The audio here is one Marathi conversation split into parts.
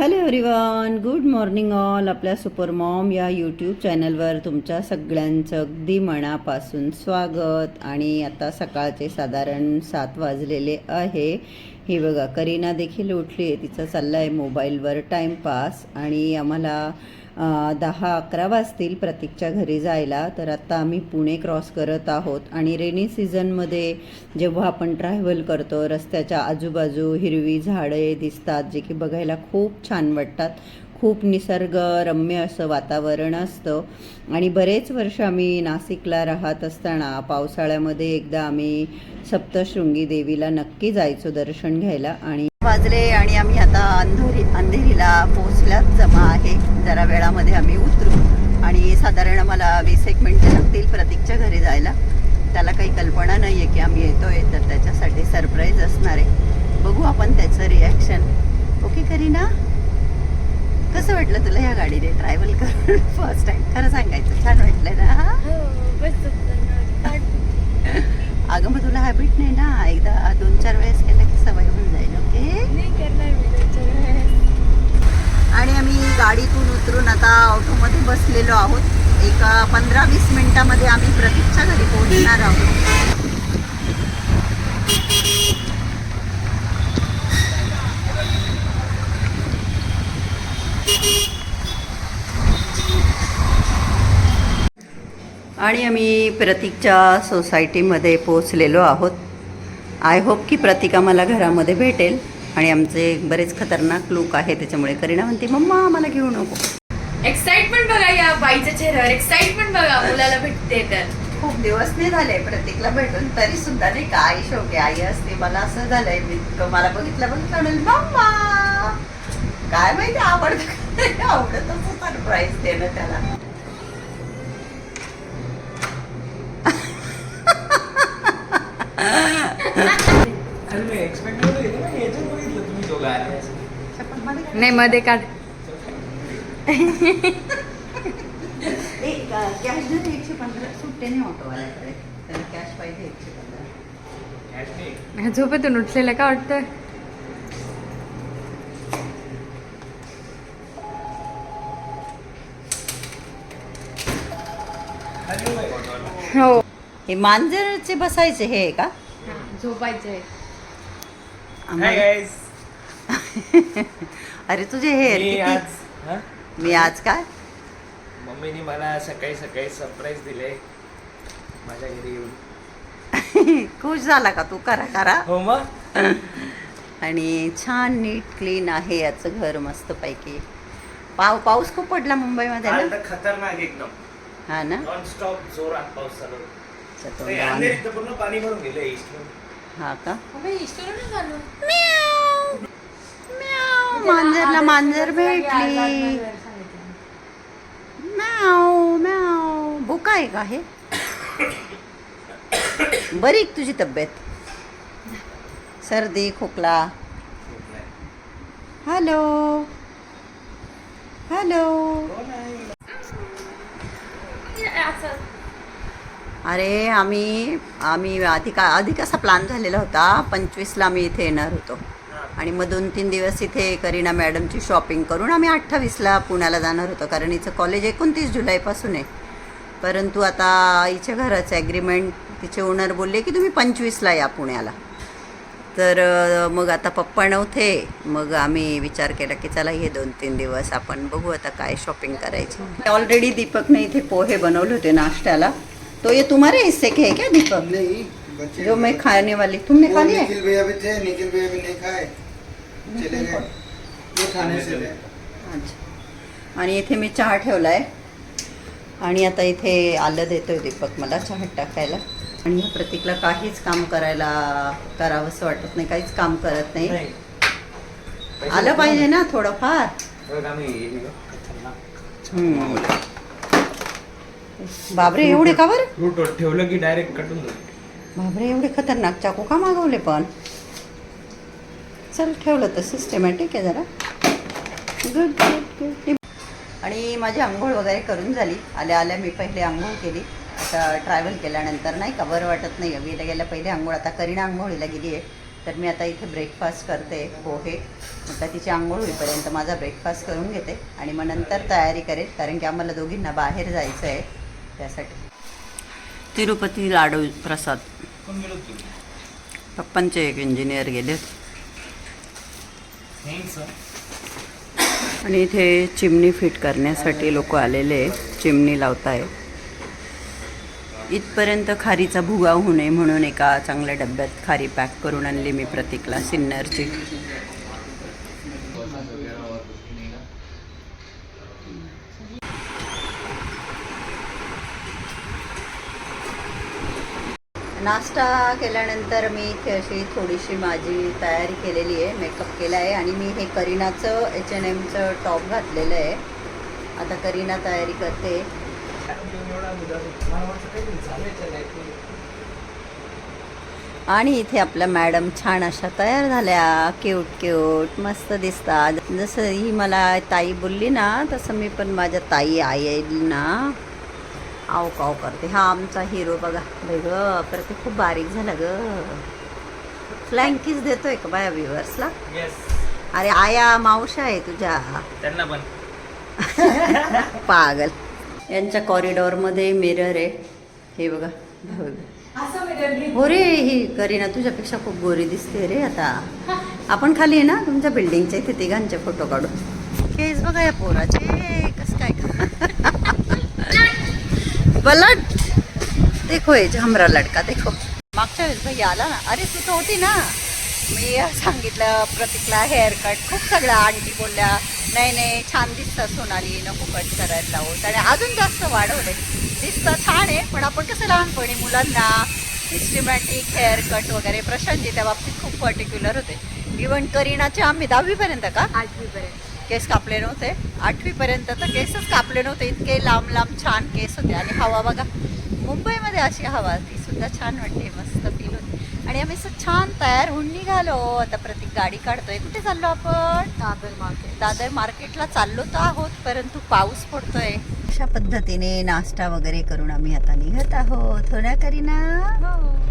Hello everyone good morning all आपल्या सुपर मॉम या यूट्यूब चॅनलवर तुमच्या सगळ्यांचं अगदी मनापासून स्वागत. आणि आता सकाळचे साधारण सात वाजलेले आहे. हे बघा करीना देखील उठली आहे तिचा चालला आहे मोबाईलवर टाईमपास आणि आम्हाला दहा अकरा वाजतील प्रतीकच्या घरी जायला. तर आत्ता आम्ही पुणे क्रॉस करत आहोत. आणि रेनी सीझनमध्ये जेव्हा आपण ट्रॅव्हल करतो रस्त्याच्या आजूबाजू हिरवी झाडे दिसतात जे की बघायला खूप छान वाटतात. खूप निसर्गरम्य असं वातावरण असतं. आणि बरेच वर्ष आम्ही नाशिकला राहत असताना पावसाळ्यामध्ये एकदा आम्ही सप्तशृंगी देवीला नक्की जायचो दर्शन घ्यायला. आणि वाजले आणि आम्ही आता अंधेरी अंधेरीला पोहोचल्यात. जमा आहे. जरा वेळामध्ये आम्ही उतरू आणि साधारण आम्हाला वीस एक मिनटं लागतील प्रतीकच्या घरी जायला. त्याला काही कल्पना नाही आहे की आम्ही येतोय तर त्याच्यासाठी सरप्राईज असणार आहे. बघू आपण त्याचं रिॲक्शन ओके करीना? कसं वाटलं तुला ह्या गाडीने ट्रॅव्हल करून फर्स्ट टाइम खरं सांगायचं छान वाटलं ना? हो अगं मग तुला हॅबिट नाही ना? एकदा दोन चार वेळेस केलं सवय होऊन जाईल ओके? आणि आम्ही गाडीतून उतरून आता ऑटोमध्ये बसलेलो आहोत. एक पंधरा वीस मिनिटामध्ये आम्ही प्रतीकच्या घरी पोहोचणार आहोत. आणि आम्ही प्रतीकच्या सोसायटीमध्ये पोहोचलेलो आहोत. आय होप की प्रतीक आम्हाला घरामध्ये भेटेल आणि आमचे बरेच खतरनाक लूक आहे त्याच्यामुळे करीना म्हणते मम्मा मला घेऊ नको. एक्साइटमेंट बघा या बाईच्या चेहऱ्यावर. एक्साइटमेंट बघा मुलाला भेटते तर. खूप दिवस नाही झाले प्रतीकला भेटून तरी सुद्धा नाही का आई शेवटी आई असते मला असं झालंय मी मला बघितलं बघितलं म्हणेल मम्मा काय माहिती आवडत आवडतच सरप्राईज देणं त्याला. नाही मध्ये काढ. कॅश नाही एकशे पंधरा. सुट्टे नाही ऑटोवाल्याकडे त्याला कॅश पाहिजे एकशे पंधरा. झोपेतून उठलेलं का वाटतं अरे बाई. हो हे मांजरचे बसायचे हे आहे का झोपायचंय Hi guys. अरे तुझे हे मी किती- आज हा? मी आज काय? मम्मीने मला सकाळी सकाळी सरप्राईज दिले. माझ्या घरी येऊन. खुश झाला का तू? करा करा. हो मग? आणि छान नीट क्लीन आहे याचं घर मस्त पैकी पाव पाऊस खूप पडला मुंबईमध्ये काल ना? तर खतरनाक एकदम. हा ना? नॉन स्टॉप जोरात पाऊस चालू. होता. पूर्ण पाणी भरून गेलं हा का? मांजरला मांजर भेटली. म्याव म्याव. भूका आहे का हे? बरी तुझी तब्येत? सर्दी खोकला. हॅलो. हॅलो. अरे आम्ही आम्ही आधी का आधी कसा प्लॅन झालेला होता. पंचवीसला आम्ही इथे येणार होतो. आणि मग दोन तीन दिवस इथे करीना मॅडमची शॉपिंग करून आम्ही अठ्ठावीसला पुण्याला जाणार होतो. कारण हिचं कॉलेज एकोणतीस जुलैपासून आहे. परंतु आता आईच्या घराचं ॲग्रीमेंट तिचे ओनर बोलले की तुम्ही पंचवीसला या पुण्याला. तर मग आता पप्पा नव्हते. मग आम्ही विचार केला की चला हे दोन तीन दिवस आपण बघू आता काय शॉपिंग करायची. ऑलरेडी दीपकने इथे पोहे बनवले होते नाश्त्याला. तो ये तुम्हारे हिस्से के है क्या दीपक? नहीं बच्चे जो मैं खाने वाली तुमने खा लिया? निखिल भैया भी थे निखिल भैया भी नहीं खाए। चले गए। ये खाने से अच्छा। आणि इथे मी चहा ठेवलाय. आणि आता इथे आलं देतोय दीपक मला चहा टाकायला. आणि ह्या प्रतीकला काहीच काम करायला करावंसं वाटत नाही काहीच काम करत नाही. नाही. आलं पाहिजे ना. थोडंफार. बापरे एवढे का बरं? ठेवलं की डायरेक्ट कटून बापरे एवढे खतरनाक चाकू का मागवले पण? चल ठेवलं तर सिस्टमॅटिक आहे जरा. गुड गुड गुड आणि माझी आंघोळ वगैरे करून झाली. आल्या आल्या मी पहिले आंघोळ केली. आता ट्रॅव्हल केल्यानंतर नाही का बरं वाटत नाही. गेल्या गेल्या पहिले आंघोळ आता करीना आंघोळीला गेली आहे. तर मी आता इथे ब्रेकफास्ट करते पोहे. म्हटलं तिची आंघोळ होईपर्यंत माझा ब्रेकफास्ट करून घेते. आणि मग नंतर तयारी करेल कारण की आम्हाला दोघींना बाहेर जायचं आहे. त्यासाठी. तिरुपती लाडू प्रसाद. पप्पांचे एक इंजिनियर गेले. आणि इथे चिमणी फिट करण्यासाठी लोक आलेले चिमणी लावताय इथपर्यंत खारीचा भुगा होऊ नये म्हणून एका चांगल्या डब्यात खारी पॅक करून आणली मी प्रतीकला सिन्नरची नाश्ता केल्यानंतर मी इथे अशी थोडीशी माझी तयारी केलेली आहे मेकअप केला आहे आणि मी हे करीनाचं एच एन एमचं टॉप घातलेलं आहे. आता करीना तयारी करते. आणि इथे आपल्या मॅडम छान अशा तयार झाल्या. क्यूट क्यूट मस्त दिसतात. जसं ही मला ताई बोलली ना तसं मी पण माझ्या ताई आई ना आव काव करते. हा आमचा हिरो बघा. बाई ग पर ते खूप बारीक झाला ग. फ्लँकीज देतोय का बाया व्ह्युअर्सला येस अरे आया मावशा आहे तुझ्या. त्यांना पण. पागल. यांच्या कॉरिडॉरमध्ये मिरर आहे. हे बघा. हो रे ही करीना तुझ्यापेक्षा खूप गोरी दिसते रे आता. आपण खाली आहे ना तुमच्या बिल्डिंगच्या इथे तिघांचे फोटो काढू. केस बघा या पोराचे. कस काय बलट देखो ये झामरा लडका देखो। मागच्या वेळेस भाई आला ना अरे तू तर होती ना। मी सांगितलं प्रतीकला हेअर कट खूप सगळ्या आंटी बोलल्या नाही नाही छान दिसतं सोनाली नको कट करायला लावू. आणि अजून जास्त वाढवले. दिसतं छान आहे पण आपण कसं लहानपणी मुलांना सिस्टमॅटिक हेअर कट वगैरे प्रशांतजी त्या बाबतीत खूप पर्टिक्युलर होते. इवन करीनाचे आम्ही दहावीपर्यंत का? आठवीपर्यंत. केस कापले नव्हते. आठवीपर्यंत तर केसच कापले नव्हते. इतके लांब लांब छान केस होते. आणि हवा बघा मुंबईमध्ये अशी हवा ती सुद्धा छान वाटते. मस्त फील होते. आणि आम्ही असं छान तयार होऊन निघालो. आता प्रतीक गाडी काढतोय. कुठे चाललो आपण? दादर मार्केट दादर मार्केटला चाललो तर आहोत परंतु पाऊस पडतोय. अशा पद्धतीने नाश्ता वगैरे करून आम्ही आता निघत आहोत. हो.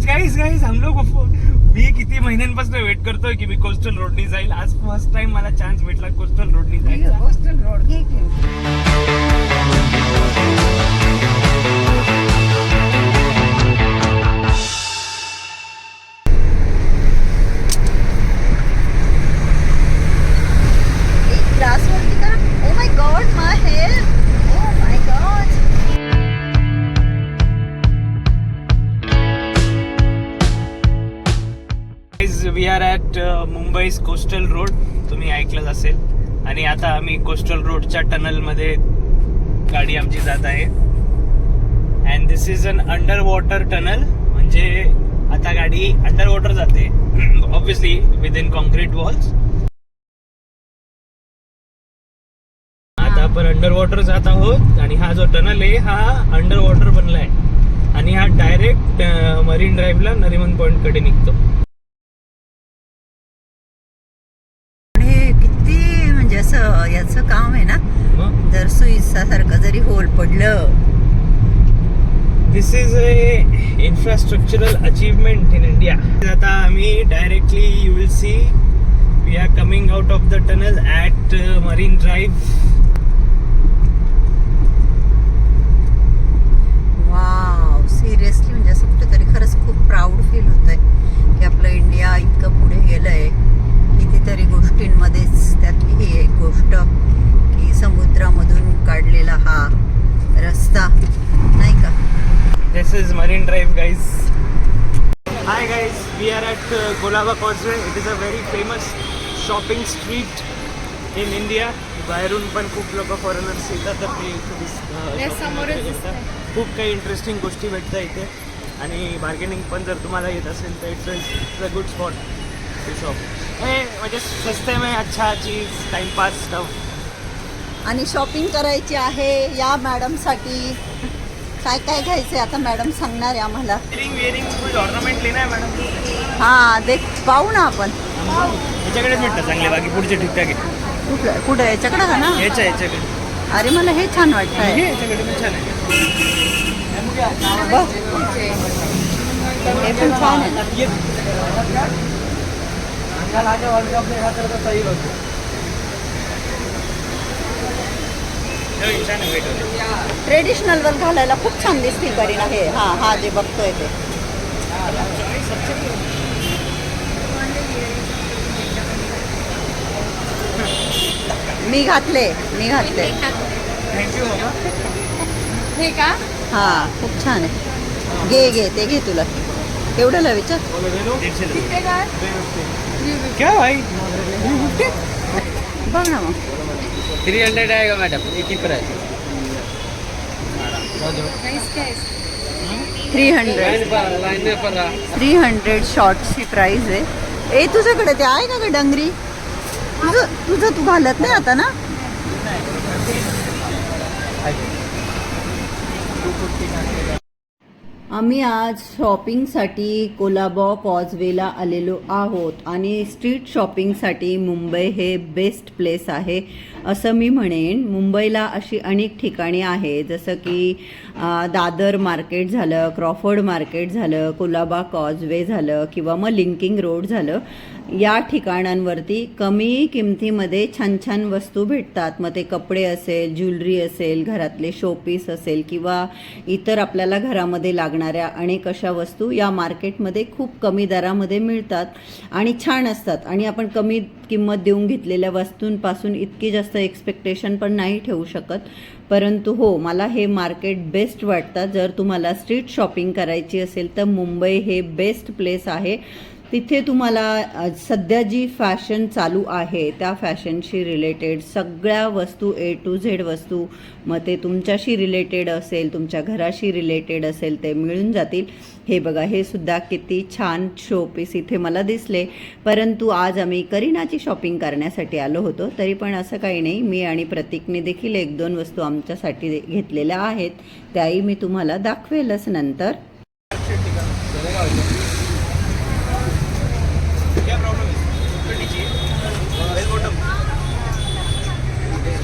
आज गाईस गाईस हम लोग मी किती महिन्यांपासून वेट करतोय की मी कोस्टल रोडनी जाईल. आज फर्स्ट टाइम मला चान्स भेटला कोस्टल रोडनी जायचा. Coastal road we are at Mumbai coastal road तुम्ही ऐकलंच असेल. आणि आता आम्ही कोस्टल रोडच्या टनलमध्ये गाडी आमची जात आहे. And this is an under water tunnel म्हणजे आता गाडी अंडर वॉटर जाते. Obviously within concrete walls आता आपण अंडर वॉटर जात आहोत. आणि हा जो टनल आहे हा अंडर वॉटर बनलाय. आणि हा डायरेक्ट मरीन ड्राईव्हला नरिमन पॉइंटकडे निघतो. असं याचं काम आहे ना? जर सुईसासारखं जरी होल पडलं. This is a infrastructural achievement in India आता आम्ही directly you will see we are coming out of the tunnel at Marine Drive wow seriously म्हणजे असं कुठेतरी खरंच खूप प्राऊड फील होतंय की आपलं इंडिया इतकं पुढे गेलंय कितीतरी गोष्टींमध्येच त्यातली ही एक गोष्ट की समुद्रामधून काढलेला हा रस्ता नाही का This guys. Hi, guys. We are at uh, Golaba Causeway. It is a very famous shopping street in India. बाहेरून पण खूप लोक फॉरेनर्स येतात तर ते अं. खूप काही इंटरेस्टिंग गोष्टी भेटतात इथे आणि बार्गेनिंग पण जर तुम्हाला येत असेल तर it's it's a good spot to shop म्हणजे सस्ते में अच्छा चीज टाइमपास स्टफ आणि शॉपिंग करायची आहे या मॅडमसाठी काय काय घ्यायचं आता मॅडम सांगणार आहे आम्हाला. वेरिंग वेरिंग कुछ ऑर्नामेंट लेना है मॅडम. हां देख पाहू ना आपण. याच्याकडेच भेटतं चांगले बाकी पुढचे ठीकठाक आहे. कुठलं? कुठं? याच्याकडं का ना? याच्या याच्याकडे. अरे मला हे छान वाटतं हे आहे याच्याकडे पण छान आहे. बघ हे पण छान आहे. छान आहे ट्रेडिशनलवर घालायला खूप छान दिसतील करीना हे हां हा जे बघतोय ते. मी घातले मी घातले. हे का? हां खूप छान आहे. घे घे ते घे तुला. एवढ्याला विचार. बघ ना मग. थ्री हंड्रेड आएगा मैडम एक ही price three hundred. Three hundred शॉर्ट्सची price आहे. ए तुझ्याकडे ते आहे का ग डंगरी? तुझं तुझं तू घालत नाही आता ना? आम्ही आज शॉपिंगसाठी कोलाबा कॉजवेला आलेलो आहोत आणि स्ट्रीट शॉपिंगसाठी मुंबई हे बेस्ट प्लेस आहे. असं मी म्हणेन. मुंबईला अशी अनेक ठिकाणी आहे जसं की दादर मार्केट झालं क्रॉफर्ड मार्केट झालं कुलाबा कॉजवे झालं किंवा मग लिंकिंग रोड झालं या ठिकाणांवरती कमी किमतीमध्ये छान छान वस्तू भेटतात. मग ते कपडे असेल ज्वेलरी असेल घरातले शोपीस असेल किंवा इतर आपल्याला घरामध्ये लागणाऱ्या अनेक अशा वस्तू या मार्केटमध्ये खूप कमी दरामध्ये मिळतात आणि छान असतात. आणि आपण कमी किंमत देऊन घेतलेल्या वस्तूंपासून इतकी जास्त एक्सपेक्टेशन पण नाही ठेवू शकत. परंतु हो मला हे मार्केट बेस्ट वाटतं. जर तुम्हाला स्ट्रीट शॉपिंग करायची असेल तर मुंबई हे बेस्ट प्लेस आहे. तिथे तुम्हाला सध्या जी फॅशन चालू आहे त्या फॅशनशी रिलेटेड सगळ्या वस्तू ए टू झेड वस्तू मग ते तुमच्याशी रिलेटेड असेल तुमच्या घराशी रिलेटेड असेल ते मिळून जातील. हे बघा हे सुद्धा किती छान शोपीस इथे मला दिसले. परंतु आज आम्ही करीनाची शॉपिंग करण्यासाठी आलो होतो तरी पण असं काही नाही. मी आणि प्रतीकने देखील एक दोन वस्तू आमच्यासाठी घेतलेल्या आहेत त्याही मी तुम्हाला दाखवेलच नंतर क्या प्रॉब्लम है तो नीचे बेल बॉटम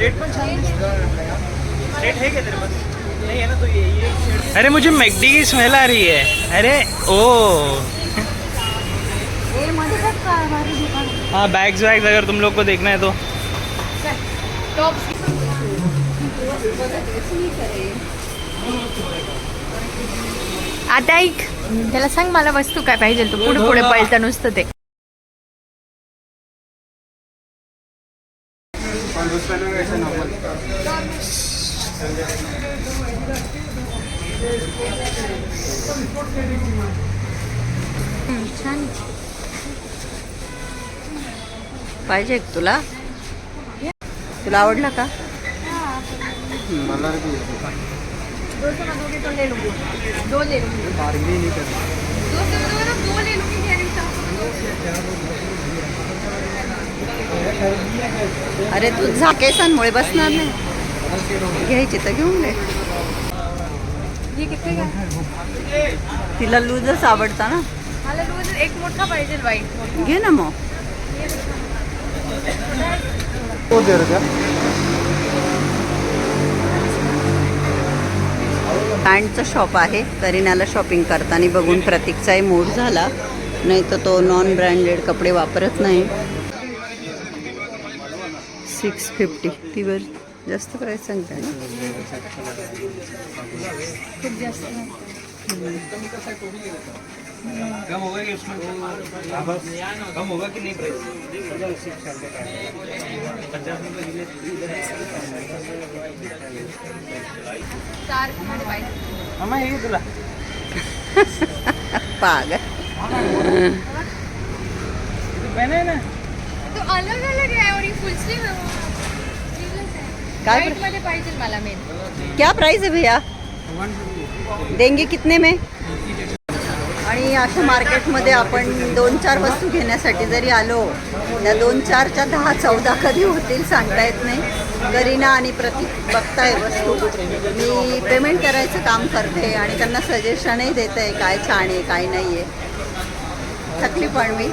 स्ट्रेट पण छान स्ट्रेट है क्या तेरे पास नहीं है ना तो ये ये अरे मुझे मैकडी की स्मेल आ रही है। अरे ओ। हाँ बैग्स वैग्स अगर तुम लोग को देखना है तो। टॉप्स आता ऐक त्याला सांग मला वस्तू काय पाहिजे तू पुढे पुढे पळतं नुसतं ते कौन दूसरा लोग ऐसे नॉर्मल छान पाहिजे का तुला तुला आवडला का मला भी दो से मैं दोगे तो ले लूंगी दो ले लूंगी बार्गेनिंग नहीं करना दो से मैं दोगे तो छान. पाहिजे तुला? तुला आवडला का? मला अरे तू झाकेसांमुळे बसणार नाही. घ्यायची तर घेऊन घे ये कितने का है? तिला लूजच आवडता ना. मला रोज एक मोठा पाहिजे वाईट घे ना मग. पॅन्टचं शॉप आहे. करीनाला शॉपिंग करताना बघून प्रतीकचाही मूड झाला. नाही तर तो नॉन ब्रँडेड कपडे वापरत नाही. सिक्स फिफ्टी ती वर जास्त प्राईस सांगते ना खूप जास्त कम होगा कि उसमें कम होगा कि नहीं प्राइस हे तुला पाग पहना ना? तो अलग अलग है और ये फुल स्लीव है वो। काय White मध्ये पाहिजे मला मेन क्या प्राइस है भैया? देंगे कितने में? आणि अशा मार्केटमध्ये आपण दोन चार वस्तू घेण्यासाठी जरी आलो त्या दोन चारच्या दहा चौदा कधी होतील सांगता येत नाही. करीना आणि प्रतीक बघताय वस्तू. मी पेमेंट करायचं काम करते आणि त्यांना सजेशनही देते आहे काय छान आहे काय नाही आहे थकली पण मी.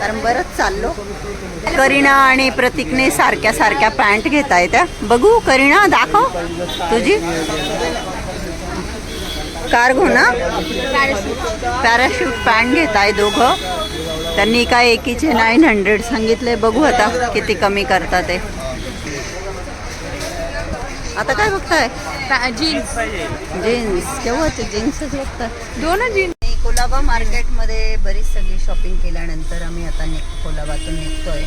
कारण बरंच चाललो. करीना आणि प्रतीकने सारख्या सारख्या पॅन्ट घेताय त्या. बघू करीना दाखव. तुझी? कार्गो ना पॅराशूट पॅन्ट घेत आहे दोघं. त्यांनी काय एकीचे नाईन हंड्रेड सांगितले. बघू आता किती कमी करतात ते. आता काय बघताय? जीन्स जीन्स केव्हाचे जीन्सच बघताय. दोन जीन्स कोलाबा मार्केटमध्ये बरीच सगळी शॉपिंग केल्यानंतर आम्ही आता नि कोलाबातून निघतोय.